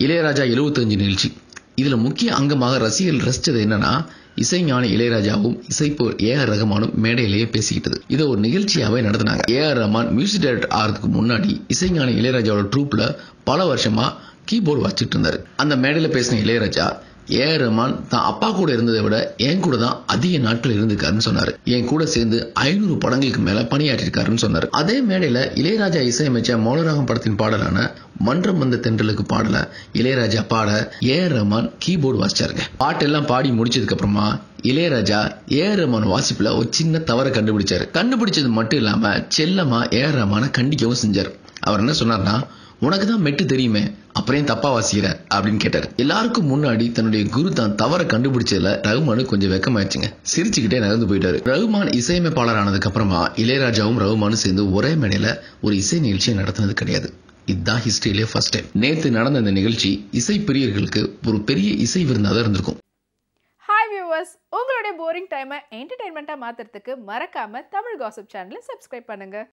இளையராஜா 75 நிகழ்ச்சி. இதுல முக்கிய அங்கமாக ரசிகர்கள் ரசிச்சது என்னன்னா இசைஞானி இளையராஜாவும் இசைப்போர் ஏ ஆர் ரஹ்மானும் மேடையிலேயே பேசிக்கிட்டது. இதை ஒரு நிகழ்ச்சியாவே நடத்தினாங்க. A R Rahman music director ஆகிறதுக்கு முன்னாடி இசைஞானி இளையராஜாவோட ட்ரூப்ல பல வருஷமா கீபோர்டு வச்சுட்டு இருந்தாரு. அந்த மேடையில பேசின இளையராஜா ஏ ஆர் ரஹ்மான் தான் அப்பா கூட இருந்ததை விட என் கூட தான் அதிக நாட்கள் இருந்திருக்காருன்னு சொன்னாரு. என் கூட சேர்ந்து ஐநூறு படங்களுக்கு மேல பணியாற்றிருக்காருன்னு சொன்னாரு. அதே மேடையில இளையராஜா இசையமைச்ச மௌனராகம் படத்தின் பாடலான மன்றம் வந்த தென்றலுக்கு பாடல இளையராஜா பாட ஏ ஆர் ரஹ்மான் கீபோர்டு வாசிச்சாருங்க. பாட்டெல்லாம் பாடி முடிச்சதுக்கு அப்புறமா இளையராஜா ஏ ஆர் ரஹ்மான் வாசிப்புல ஒரு சின்ன தவறை கண்டுபிடிச்சாரு. கண்டுபிடிச்சது மட்டும் இல்லாம செல்லமா ஏ ஆர் ரஹ்மான கண்டிக்கவும் செஞ்சார். அவர் என்ன சொன்னார்னா உனக்கு தான் மெட்டு தெரியுமே அப்புறம் தப்பா வாசிக்கிற? அப்படின்னு கேட்டாரு. எல்லாருக்கும் முன்னாடி தன்னுடைய குரு தான் தவற கண்டுபிடிச்சதுல ரகுமானு கொஞ்சம் வெக்கமாயிடுச்சுங்க. சிரிச்சுக்கிட்டே நகர்ந்து போயிட்டாரு. ரகுமான் இசையமைப்பாளர் ஆனதுக்கு அப்புறமா இளையராஜாவும் ரகுமானும் சேர்ந்து ஒரே மேடையில ஒரு இசை நிகழ்ச்சியை நடத்தினது கிடையாது. இதுதான் ஹிஸ்டரியிலே ஃபர்ஸ்ட் டைம் நேத்து நடந்த இந்த நிகழ்ச்சி இசை பிரியர்களுக்கு ஒரு பெரிய இசை விருந்தாக இருந்திருக்கும். ஹாய் வியூவர்ஸ் உங்களுடைய போரிங் டைமை என்டர்டைன்மெண்ட்டாக மாற்றுறதுக்கு மறக்காம தமிழ் காசிப் சேனலை சப்ஸ்கிரைப் பண்ணுங்க.